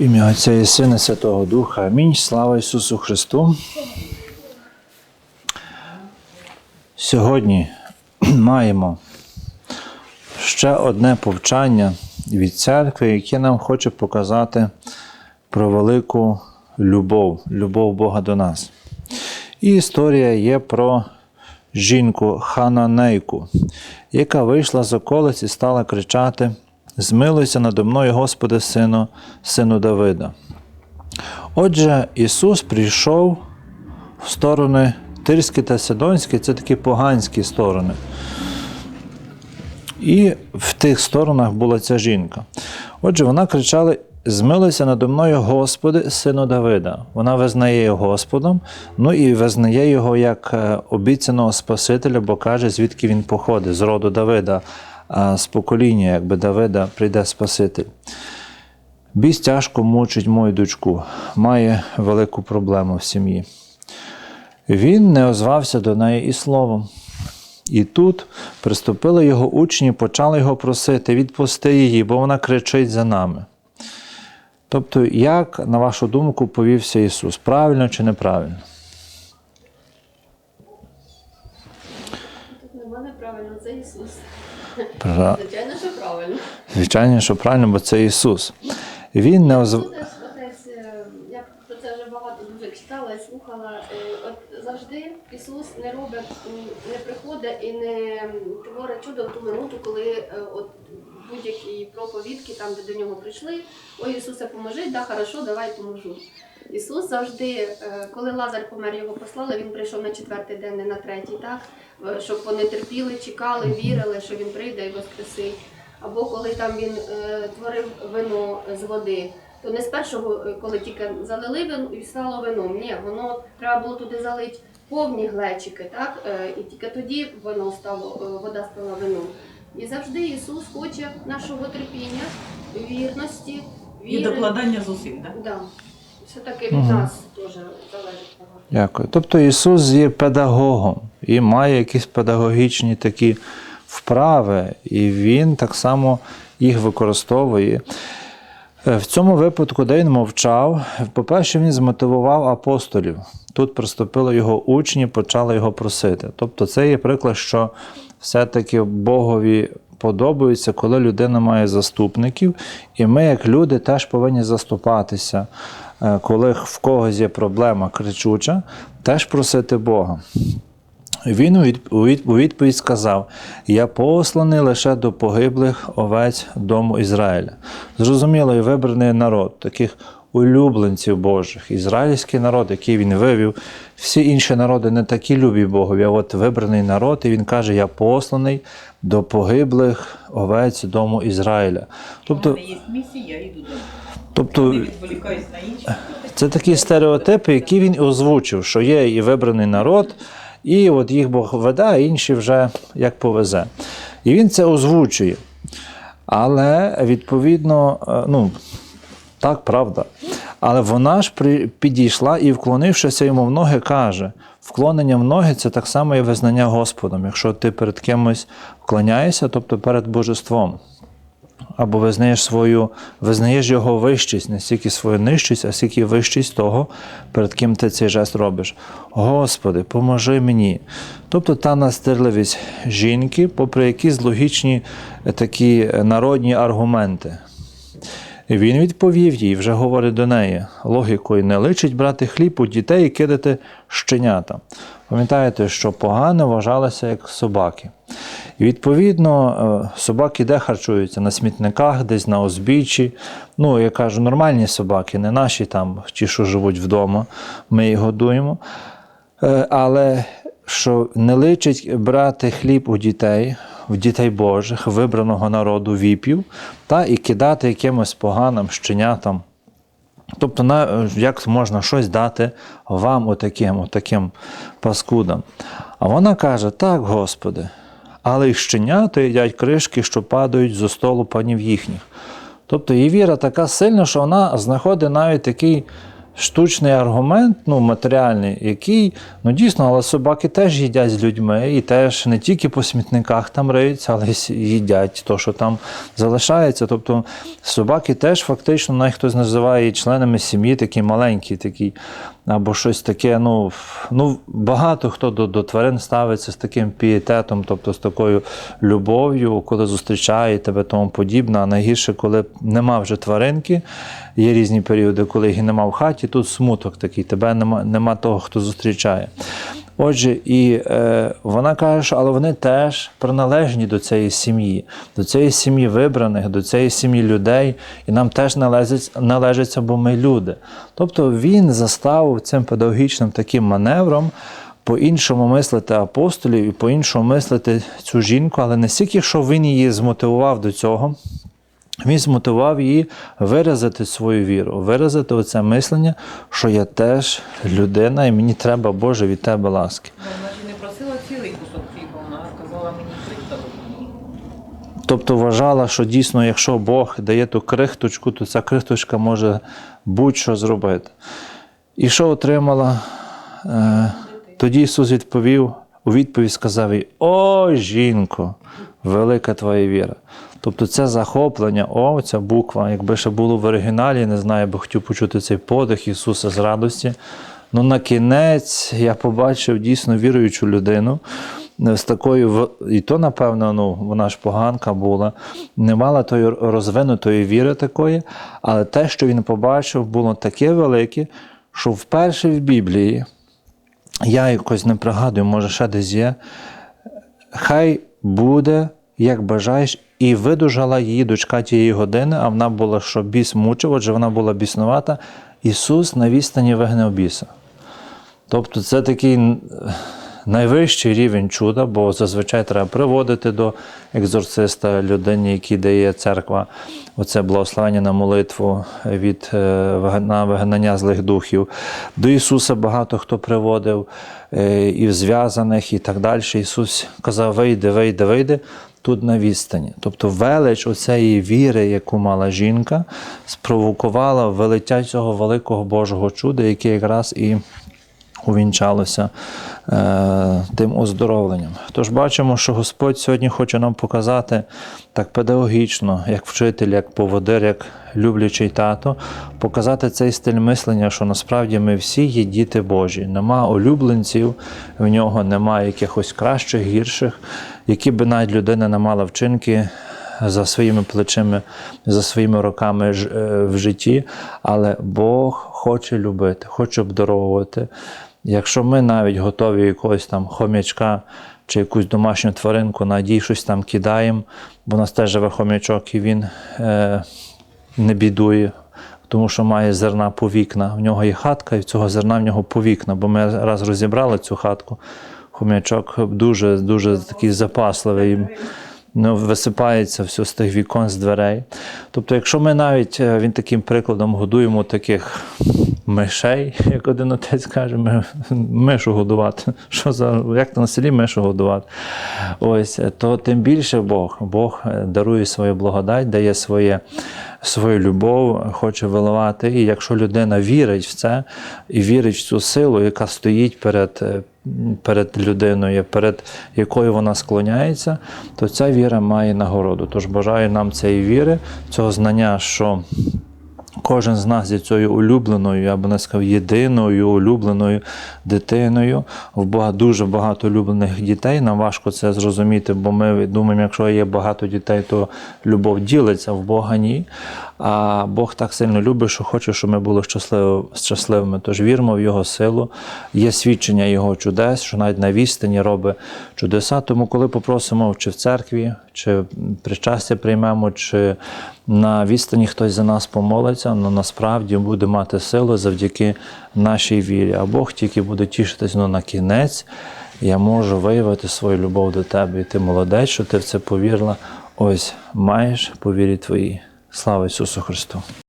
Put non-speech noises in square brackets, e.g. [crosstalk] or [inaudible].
В ім'я Отця і Сина Святого Духа. Амінь. Слава Ісусу Христу. Сьогодні [clears throat] маємо ще одне повчання від церкви, яке нам хоче показати про велику любов, любов Бога до нас. І історія є про жінку Хананейку, яка вийшла з околиць і стала кричати: Змилуйся надо мною, Господи, сину, сину Давида. Отже, Ісус прийшов в сторони Тирські та Сидонські, це такі поганські сторони. І в тих сторонах була ця жінка. Отже, вона кричала: Змилуйся надо мною, Господи, сину Давида. Вона визнає його Господом, ну і визнає його як е, обіцяного Спасителя, бо каже, звідки він походить, з роду Давида, а з покоління, якби Давида прийде Спаситель. Біс тяжко мучить мою дочку, має велику проблему в сім'ї. Він не озвався до неї і словом. І тут приступили його учні, почали його просити, відпусти її, бо вона кричить за нами. Тобто, як, на вашу думку, повівся Ісус? Правильно чи неправильно? Звичайно, що правильно. Звичайно, що правильно, бо це Ісус. Він не озв... Е, я про це вже багато дуже читала і слухала. Е, От завжди Ісус не робить, не приходить і не творить чудо в ту минуту, коли е, от будь-які проповідки, там, де до нього прийшли, ой, Ісусе, поможи, да, хорошо, давай поможу. Ісус завжди, е, коли Лазар помер, його послали, він прийшов на четвертий день, не на третій, так? Е, Щоб вони терпіли, чекали, вірили, що він прийде і воскресить. Або коли там він е, творив вино з води, то не з першого, коли тільки залили вино і стало вином. Ні, воно треба було туди залити повні глечики, так? І тільки тоді воно стало, вода стала вином. І завжди Ісус хоче нашого терпіння, вірності, І докладання зусиль, так? Да. Все-таки від Мгм. нас теж залежить. Дякую. Тобто Ісус є педагогом і має якісь педагогічні такі вправи, і Він так само їх використовує. Е, В цьому випадку, де він мовчав, по-перше, він змотивував апостолів. Тут приступили його учні, почали його просити. Тобто, це є приклад, що все-таки Богові подобається, коли людина має заступників, і ми, як люди, теж повинні заступатися. Е, Коли в когось є проблема кричуча, теж просити Бога. Він у від- у від- у відповідь сказав: Я посланий лише до погиблих овець дому Ізраїля. Зрозуміло, і вибраний народ, таких улюбленців Божих, ізраїльський народ, який він вивів. Всі інші народи не такі любі Богові, а от вибраний народ, і він каже: Я посланий до погиблих овець дому Ізраїля. Тобто, Тобто, місія, я йду до тобто це такі стереотипи, які він озвучив, що є і вибраний народ, і от їх Бог веде, а інші вже як повезе. І він це озвучує. Але відповідно, е, ну, так, правда. Але вона ж підійшла і, вклонившися йому в ноги, каже: вклонення в ноги це так само і визнання Господом. Якщо ти перед кимось вклоняєшся, тобто перед божеством або визнаєш свою, визнаєш його вищість, не стільки свою нижчість, а стільки вищість того, перед ким ти цей жест робиш. Господи, поможи мені. Тобто та настирливість жінки, попри якісь логічні е, такі е, народні аргументи. Він відповів їй, вже говорить до неї, логікою не личить брати хліб у дітей і кидати щенята. Пам'ятаєте, що погане вважалося як собаки. І відповідно, е, собаки де харчуються? На смітниках, десь на узбіччі. Ну, я кажу, нормальні собаки, не наші там, ті, що живуть вдома, ми їх годуємо. Е, Але що не личить брати хліб у дітей, в дітей Божих, вибраного народу віпів, та і кидати якимось поганим щенятам. Тобто, на, як можна щось дати вам отаким, отаким паскудам. А вона каже: так, Господи, але й щенята їдять кришки, що падають зо столу панів їхніх. Тобто її віра така сильна, що вона знаходить навіть такий штучний аргумент, ну, матеріальний, який, ну дійсно, але собаки теж їдять з людьми, і теж не тільки по смітниках там риються, але їдять то, що там залишається. Тобто собаки теж фактично, навіть хтось називає членами сім'ї, такі маленькі, такі, або щось таке. Ну, ну багато хто до, до тварин ставиться з таким пієтетом, тобто з такою любов'ю, коли зустрічає тебе тому подібне. А найгірше, коли нема вже тваринки, є різні періоди, коли їх нема в хаті, тут смуток такий, тебе нема, нема того, хто зустрічає. Отже, і е, вона каже, що але вони теж приналежні до цієї сім'ї, до цієї сім'ї вибраних, до цієї сім'ї людей, і нам теж належить, належиться, бо ми люди. Тобто він заставив цим педагогічним таким маневром по-іншому мислити апостолів і по-іншому мислити цю жінку, але не стільки, що він її змотивував до цього, він змотивував її виразити свою віру, виразити оце мислення, що я теж людина, і мені треба Боже від тебе ласки. Вона ж не просила цілий кусок хліба, вона сказала мені 300 рублів. Тобто вважала, що дійсно, якщо Бог дає ту крихточку, то ця крихточка може будь-що зробити. І що отримала? Е, Тоді Ісус відповів, у відповідь сказав їй: О, жінко, велика твоя віра. Тобто це захоплення, о, ця буква, якби ще було в оригіналі, не знаю, бо хотів почути цей подих Ісуса з радості. Ну, на кінець я побачив дійсно віруючу людину з такою, і то, напевно, ну, вона ж поганка була, не мала тої розвинутої віри такої, але те, що він побачив, було таке велике, що вперше в Біблії, я якось не пригадую, може ще десь є, хай буде, як бажаєш, і видужала її дочка тієї години, а вона була, що біс мучив, отже, вона була біснувата. Ісус на відстані вигнав біса. Тобто це такий найвищий рівень чуда, бо зазвичай треба приводити до екзорциста людині, який дає церква, оце благословення на молитву від е, на вигнання злих духів. До Ісуса багато хто приводив е, і зв'язаних, і так далі. Ісус казав: вийди, вийди, вийди. Тут на відстані. Тобто велич оцеї віри, яку мала жінка, спровокувала велиття цього великого Божого чуда, яке якраз і увінчалося е, тим оздоровленням. Тож бачимо, що Господь сьогодні хоче нам показати так педагогічно, як вчитель, як поводир, як люблячий тато, показати цей стиль мислення, що насправді ми всі є діти Божі. Нема улюбленців, в нього немає якихось кращих, гірших, які би навіть людина не мала вчинки за своїми плечима, за своїми роками е, в житті, але Бог хоче любити, хоче обдаровувати. Якщо ми навіть готові якогось там хомячка чи якусь домашню тваринку, надій щось там кидаємо, бо у нас теж живе хомячок, і він е, не бідує, тому що має зерна по вікна. В нього є хатка, і в цього зерна в нього по вікна, бо ми раз розібрали цю хатку. Хомячок дуже дуже такий запасливий ну, висипається все з тих вікон, з дверей. Тобто, якщо ми навіть е, він таким прикладом годуємо таких мишей, [laughs] як один отець каже, ми, мишу годувати. [laughs] Що за, як на селі мишу годувати? Ось, то тим більше Бог. Бог е, дарує свою благодать, дає своє, свою любов, хоче виливати. І якщо людина вірить в це і вірить в цю силу, яка стоїть перед. е, перед людиною, перед якою вона склоняється, то ця віра має нагороду. Тож бажаю нам цієї віри, цього знання, що кожен з нас є цією улюбленою, я б не сказав, єдиною улюбленою дитиною. В Бога дуже багато улюблених дітей. Нам важко це зрозуміти, бо ми думаємо, якщо є багато дітей, то любов ділиться в Бога ні. А Бог так сильно любить, що хоче, щоб ми були щасливими. Тож віримо в Його силу. Є свідчення Його чудес, що навіть на відстані робить чудеса. Тому, коли попросимо чи в церкві, чи причастя приймемо, чи на відстані хтось за нас помолиться, але насправді буде мати силу завдяки нашій вірі. А Бог тільки буде тішитись ну, на кінець. Я можу виявити свою любов до тебе. І ти молодець, що ти в це повірила. Ось маєш по вірі твоїй. Слава Ісусу Христу!